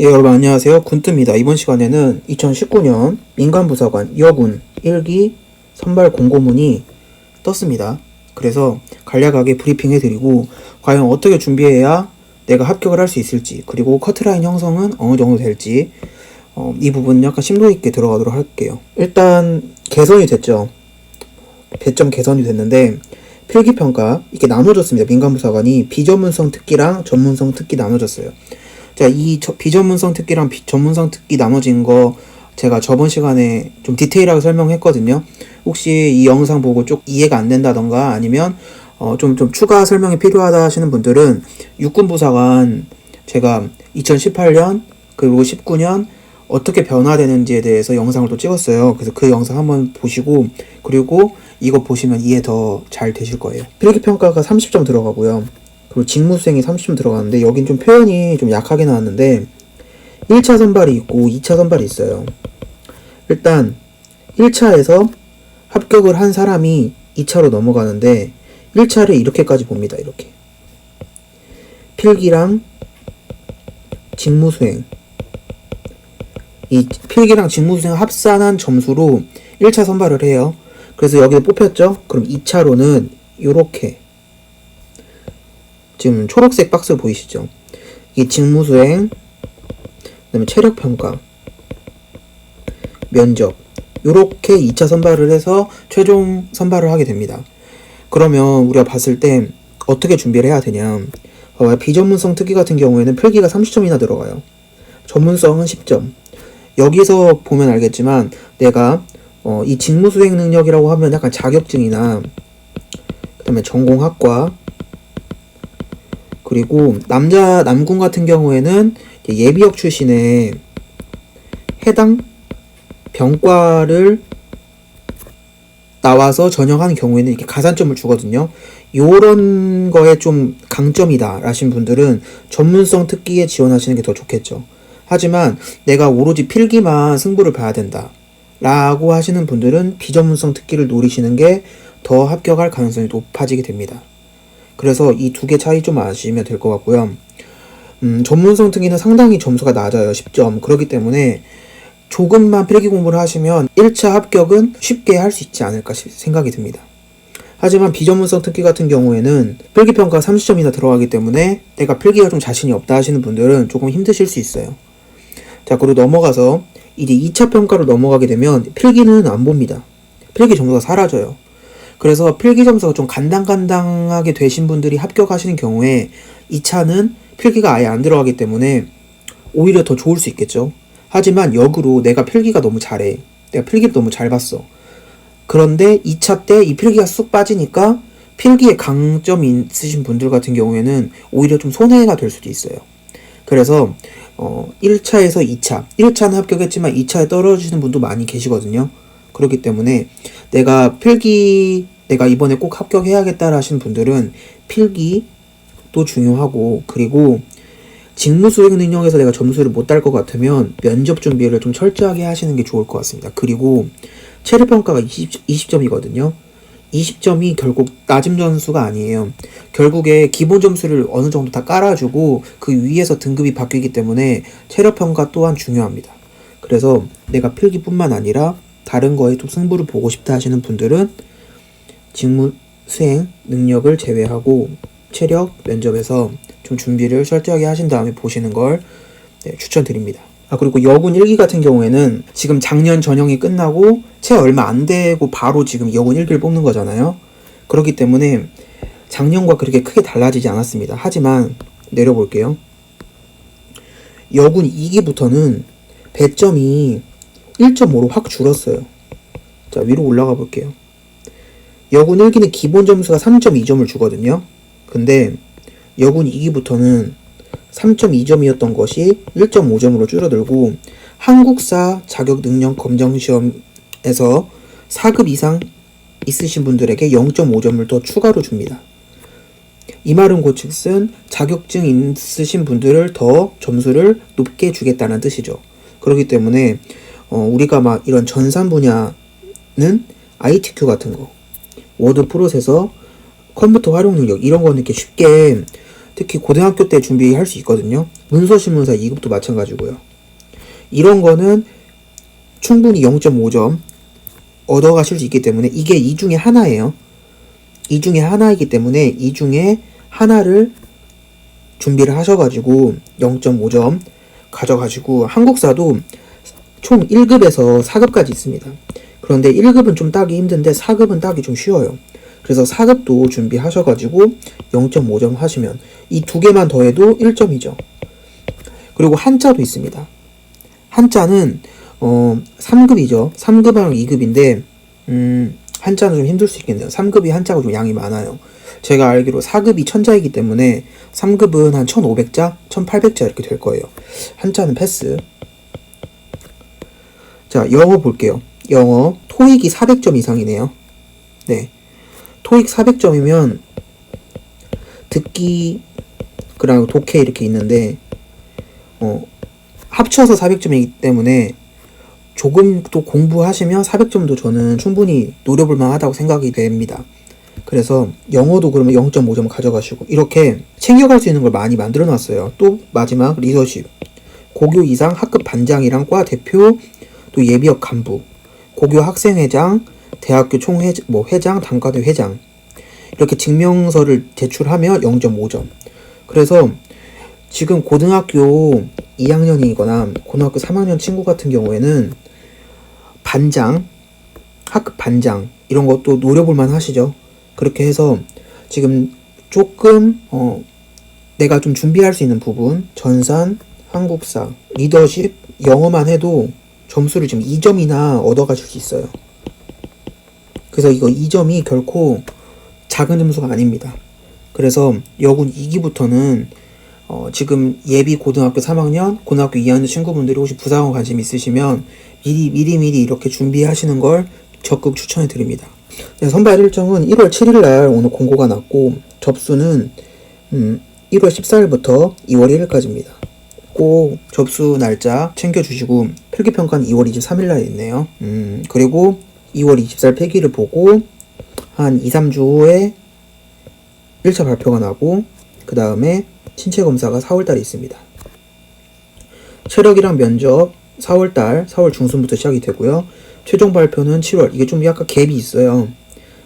예, 여러분 안녕하세요. 군뜸입니다. 이번 시간에는 2019년 민간부사관 여군 1기 선발 공고문이 떴습니다. 그래서 간략하게 브리핑 해드리고 과연 어떻게 준비해야 내가 합격을 할 수 있을지 그리고 커트라인 형성은 어느 정도 될지 어, 이 부분 약간 심도 있게 들어가도록 할게요. 일단 개선이 됐죠. 배점 개선이 됐는데 필기평가 이렇게 나눠졌습니다. 민간부사관이 비전문성 특기랑 전문성 특기 나눠졌어요. 자, 이 저- 비전문성 특기랑 비- 전문성 특기 나눠진 거 제가 저번 시간에 좀 디테일하게 설명했거든요. 혹시 이 영상 보고 좀 이해가 안 된다던가 아니면 어, 좀, 좀 추가 설명이 필요하다 하시는 분들은 육군부사관 제가 2018년 그리고 19년 어떻게 변화되는지에 대해서 영상을 또 찍었어요. 그래서 그 영상 한번 보시고 그리고 이거 보시면 이해 더 잘 되실 거예요. 필기 평가가 30점 들어가고요. 그리고 직무수행이 30점 들어가는데 여긴 좀 표현이 좀 약하게 나왔는데 1차 선발이 있고 2차 선발이 있어요. 일단 1차에서 합격을 한 사람이 2차로 넘어가는데 1차를 이렇게까지 봅니다. 이렇게 필기랑 직무수행 이 필기랑 직무수행 합산한 점수로 1차 선발을 해요. 그래서 여기서 뽑혔죠? 그럼 2차로는 이렇게 지금 초록색 박스 보이시죠? 이 직무수행, 그다음에 체력 평가, 면접 요렇게 2차 선발을 해서 최종 선발을 하게 됩니다. 그러면 우리가 봤을 때 어떻게 준비를 해야 되냐? 봐봐요. 비전문성 특기 같은 경우에는 필기가 30점이나 들어가요. 전문성은 10점. 여기서 보면 알겠지만 내가 어, 이 직무 수행 능력이라고 하면 약간 자격증이나 그다음에 전공학과 그리고 남자 남군 같은 경우에는 예비역 출신의 해당 병과를 나와서 전역하는 경우에는 이렇게 가산점을 주거든요. 요런 거에 좀 강점이다 라신 분들은 전문성 특기에 지원하시는 게 더 좋겠죠. 하지만 내가 오로지 필기만 승부를 봐야 된다. 라고 하시는 분들은 비전문성 특기를 노리시는 게 더 합격할 가능성이 높아지게 됩니다. 그래서 이 두 개 차이 좀 아시면 될 것 같고요. 음, 전문성 특기는 상당히 점수가 낮아요. 10점. 그렇기 때문에 조금만 필기 공부를 하시면 1차 합격은 쉽게 할 수 있지 않을까 싶- 생각이 듭니다. 하지만 비전문성 특기 같은 경우에는 필기평가 30점이나 들어가기 때문에 내가 필기가 좀 자신이 없다 하시는 분들은 조금 힘드실 수 있어요. 자, 그리고 넘어가서 이제 2차 평가로 넘어가게 되면 필기는 안 봅니다. 필기 점수가 사라져요. 그래서 필기 점수가 좀 간당간당하게 되신 분들이 합격하시는 경우에 2차는 필기가 아예 안 들어가기 때문에 오히려 더 좋을 수 있겠죠. 하지만 역으로 내가 필기가 너무 잘해. 내가 필기를 너무 잘 봤어. 그런데 2차 때 이 필기가 쑥 빠지니까 필기에 강점이 있으신 분들 같은 경우에는 오히려 좀 손해가 될 수도 있어요. 그래서 어 1차에서 2차, 1차는 합격했지만 2차에 떨어지는 분도 많이 계시거든요. 그렇기 때문에 내가 필기 내가 이번에 꼭 합격해야겠다 하시는 분들은 필기도 중요하고 그리고 직무 수행 능력에서 내가 점수를 못 딸 것 같으면 면접 준비를 좀 철저하게 하시는 게 좋을 것 같습니다. 그리고 체력 평가가 20, 20점이거든요. 20점이 결국 낮은 점수가 아니에요. 결국에 기본 점수를 어느 정도 다 깔아주고 그 위에서 등급이 바뀌기 때문에 체력 평가 또한 중요합니다. 그래서 내가 필기뿐만 아니라 다른 거에 또 승부를 보고 싶다 하시는 분들은 직무 수행 능력을 제외하고 체력 면접에서 좀 준비를 철저하게 하신 다음에 보시는 걸 네, 추천드립니다. 아 그리고 여군 1기 같은 경우에는 지금 작년 전형이 끝나고 채 얼마 안 되고 바로 지금 여군 1기를 뽑는 거잖아요. 그렇기 때문에 작년과 그렇게 크게 달라지지 않았습니다. 하지만 내려볼게요. 여군 2기부터는 배점이 1.5로 확 줄었어요. 자 위로 올라가 볼게요. 여군 1기는 기본 점수가 3.2점을 주거든요. 근데 여군 2기부터는 3.2점이었던 것이 1.5점으로 줄어들고 한국사 자격 능력 검정 시험에서 4급 이상 있으신 분들에게 0.5점을 더 추가로 줍니다. 이 말은 곧즉슨 자격증 있으신 분들을 더 점수를 높게 주겠다는 뜻이죠. 그렇기 때문에 어, 우리가 막 이런 전산 분야는 ITQ 같은 거, 워드 프로세서, 컴퓨터 활용 능력 이런 거는 이렇게 쉽게 특히 고등학교 때 준비할 수 있거든요. 문서신문사 2급도 마찬가지고요. 이런 거는 충분히 0.5점 얻어가실 수 있기 때문에 이게 이 중에 하나예요. 이 중에 하나이기 때문에 이 중에 하나를 준비를 하셔가지고 0.5점 가져가시고 한국사도 총 1급에서 4급까지 있습니다. 그런데 1급은 좀 따기 힘든데 4급은 따기 좀 쉬워요. 그래서 4급도 준비하셔가지고 0.5점 하시면 이 두 개만 더해도 1점이죠. 그리고 한자도 있습니다. 한자는 어 3급이죠. 3급이랑 2급인데 음 한자는 좀 힘들 수 있겠네요. 3급이 한자가 좀 양이 많아요. 제가 알기로 4급이 천자이기 때문에 3급은 한 1500자, 1800자 이렇게 될 거예요. 한자는 패스. 자, 영어 볼게요. 영어 토익이 400점 이상이네요. 네. 토익 400점이면 듣기 그리고 독해 이렇게 있는데 어 합쳐서 400점이기 때문에 조금 또 공부하시면 400점도 저는 충분히 노려볼 만하다고 생각이 됩니다. 그래서 영어도 그러면 0.5점 가져가시고 이렇게 챙겨갈 수 있는 걸 많이 만들어 놨어요. 또 마지막 리더십. 고교 이상 학급 반장이랑 과 대표 또 예비역 간부, 고교 학생회장, 대학교 총회 뭐 회장, 단과대 회장 이렇게 증명서를 제출하면 0.5점. 그래서 지금 고등학교 2학년이거나 고등학교 3학년 친구 같은 경우에는 반장, 학급 반장 이런 것도 노려볼 만 하시죠. 그렇게 해서 지금 조금 어 내가 좀 준비할 수 있는 부분 전산, 한국사, 리더십, 영어만 해도 점수를 지금 2점이나 얻어가실 수 있어요. 그래서 이거 2점이 결코 작은 점수가 아닙니다. 그래서 여군 2기부터는 어, 지금 예비 고등학교 3학년, 고등학교 2학년 친구분들이 혹시 부사관 관심 있으시면 미리 미리 미리 이렇게 준비하시는 걸 적극 추천해 드립니다. 네, 선발 일정은 1월 7일 날 오늘 공고가 났고 접수는 음, 1월 14일부터 2월 1일까지입니다. 꼭 접수 날짜 챙겨주시고 필기 평가는 2월 23일 날 있네요. 음, 그리고 2월 24일 필기를 보고 한 2, 3주 후에 1차 발표가 나고 그 다음에 신체 검사가 4월 달에 있습니다. 체력이랑 면접 4월 달, 4월 중순부터 시작이 되고요. 최종 발표는 7월. 이게 좀 약간 갭이 있어요.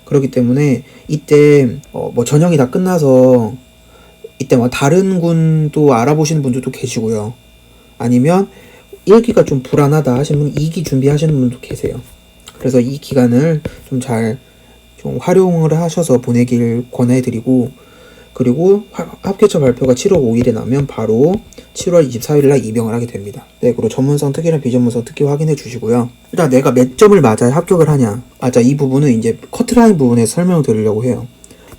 그렇기 때문에 이때 어, 뭐 전형이 다 끝나서 이때 뭐 다른 군도 알아보시는 분들도 계시고요. 아니면 1기가 좀 불안하다 하시는 분 2기 준비하시는 분도 계세요. 그래서 이 기간을 좀 잘좀 활용을 하셔서 보내길 권해드리고 그리고 화- 합격자 발표가 7월 5일에 나면 바로 7월 24일 날 입영을 하게 됩니다. 네, 그리고 전문성 특기랑 비전문성 특기 확인해 주시고요. 일단 내가 몇 점을 맞아야 합격을 하냐. 아, 자, 이 부분은 이제 커트라인 부분에서 설명을 드리려고 해요.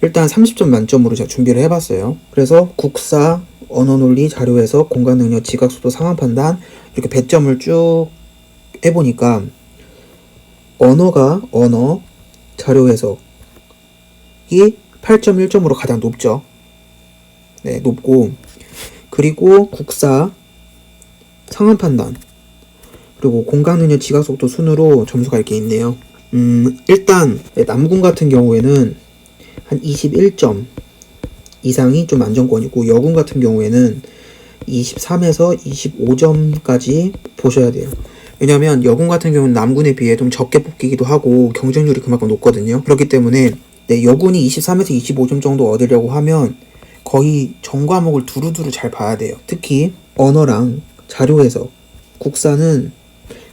일단 30점 만점으로 제가 준비를 해봤어요. 그래서 국사, 언어 논리, 자료 해석, 공간 능력, 지각 속도, 상황 판단 이렇게 배점을 쭉 해보니까 언어가 언어, 자료 해석이 8.1점으로 가장 높죠. 네, 높고 그리고 국사, 상황 판단 그리고 공간 능력, 지각 속도 순으로 점수가 이렇게 있네요. 음, 일단 남군 같은 경우에는 한 21점 이상이 좀 안정권이고 여군 같은 경우에는 23에서 25점까지 보셔야 돼요. 왜냐면 여군 같은 경우는 남군에 비해 좀 적게 뽑기기도 하고 경쟁률이 그만큼 높거든요. 그렇기 때문에 네, 여군이 23에서 25점 정도 얻으려고 하면 거의 전 과목을 두루두루 잘 봐야 돼요. 특히 언어랑 자료 해석, 국사는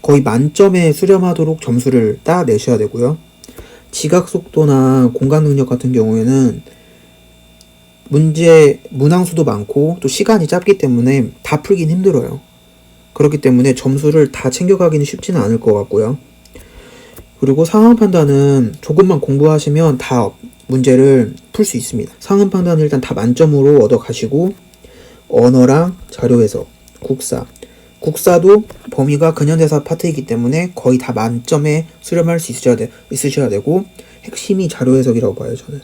거의 만점에 수렴하도록 점수를 따내셔야 되고요. 지각 속도나 공간 능력 같은 경우에는 문제 문항수도 많고 또 시간이 짧기 때문에 다 풀긴 힘들어요. 그렇기 때문에 점수를 다 챙겨가기는 쉽지는 않을 것 같고요. 그리고 상황 판단은 조금만 공부하시면 다 문제를 풀 수 있습니다. 상황 판단은 일단 다 만점으로 얻어 가시고 언어랑 자료 해석, 국사. 국사도 범위가 근현대사 파트이기 때문에 거의 다 만점에 수렴할 수 있으셔야, 돼, 있으셔야 되고 핵심이 자료 해석이라고 봐요 저는.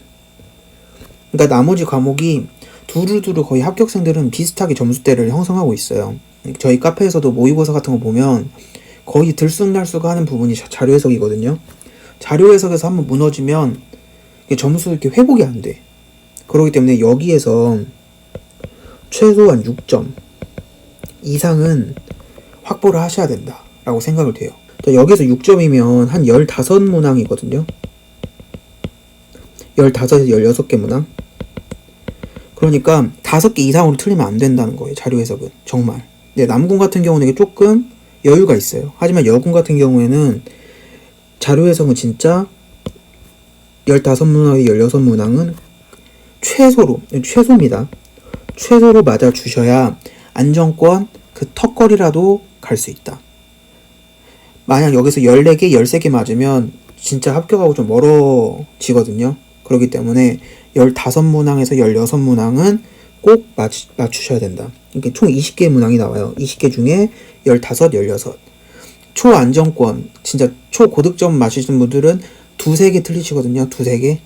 그러니까 나머지 과목이 두루두루 거의 합격생들은 비슷하게 점수대를 형성하고 있어요. 저희 카페에서도 모의고사 같은 거 보면 거의 들쑥날쑥 하는 부분이 자- 자료 해석이거든요. 자료 해석에서 한번 무너지면 점수 이렇게 회복이 안 돼. 그렇기 때문에 여기에서 최소한 6점 이상은 확보를 하셔야 된다라고 생각을 돼요. 자, 여기서 6점이면 한 15문항이거든요. 15에서 16개 문항. 그러니까 5개 이상으로 틀리면 안 된다는 거예요. 자료 해석은. 정말. 네, 남군 같은 경우는 이게 조금 여유가 있어요. 하지만 여군 같은 경우에는 자료 해석은 진짜 15문항에 16문항은 최소로, 최소입니다. 최소로 맞아 주셔야 안정권 그 턱걸이라도 갈 수 있다. 만약 여기서 14개, 13개 맞으면 진짜 합격하고 좀 멀어지거든요. 그렇기 때문에 15문항에서 16문항은 꼭 맞, 맞추셔야 된다. 이게 총 20개 문항이 나와요. 20개 중에 15, 16. 초안정권, 진짜 초고득점 맞으시는 분들은 두세 개 틀리시거든요. 두세 개.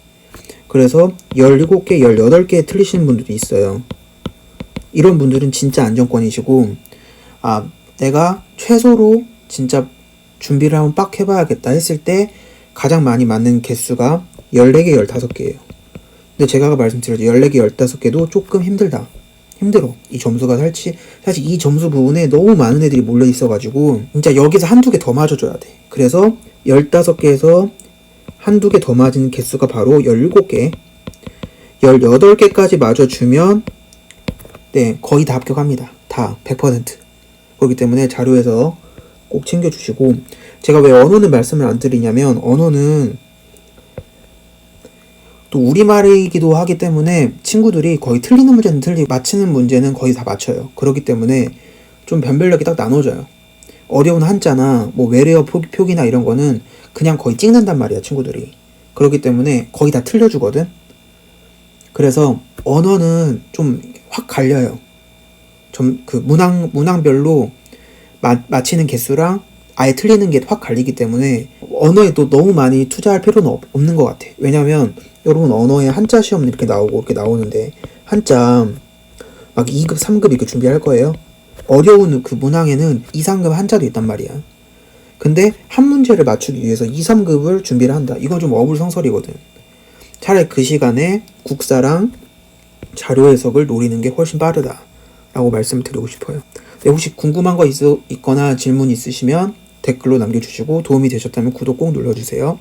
그래서 17개, 18개 틀리시는 분들도 있어요. 이런 분들은 진짜 안정권이시고, 아, 내가 최소로 진짜 준비를 한번 빡 해봐야겠다 했을 때 가장 많이 맞는 개수가 14개, 15개예요. 근데 제가 말씀드렸죠. 14개, 15개도 조금 힘들다. 힘들어. 이 점수가 살치, 사실 이 점수 부분에 너무 많은 애들이 몰려 있어가지고, 진짜 여기서 한두 개 더 맞아줘야 돼. 그래서 15개에서 한두 개 더 맞은 개수가 바로 17개. 18개까지 맞아주면, 네, 거의 다 합격합니다. 다, 100%. 그렇기 때문에 자료에서 꼭 챙겨주시고, 제가 왜 언어는 말씀을 안 드리냐면, 언어는 또 우리말이기도 하기 때문에 친구들이 거의 틀리는 문제는 틀리고 맞히는 문제는 거의 다 맞춰요. 그렇기 때문에 좀 변별력이 딱 나눠져요. 어려운 한자나 뭐 외래어 표, 표기나 이런 거는 그냥 거의 찍는단 말이야, 친구들이. 그렇기 때문에 거의 다 틀려주거든. 그래서 언어는 좀 확 갈려요. 좀 그 문항 문항별로 마, 맞히는 개수랑 아예 틀리는 게 확 갈리기 때문에 언어에 또 너무 많이 투자할 필요는 없, 없는 것 같아. 왜냐면 여러분 언어에 한자 시험 이렇게 나오고 이렇게 나오는데 한자 막 2급, 3급 이렇게 준비할 거예요. 어려운 그 문항에는 2, 3급 한자도 있단 말이야. 근데 한 문제를 맞추기 위해서 2, 3급을 준비를 한다. 이건 좀 어불성설이거든. 차라리 그 시간에 국사랑 자료 해석을 노리는 게 훨씬 빠르다. 라고 말씀을 드리고 싶어요. 네, 혹시 궁금한 거 있, 있거나 질문 있으시면 댓글로 남겨주시고 도움이 되셨다면 구독 꼭 눌러주세요.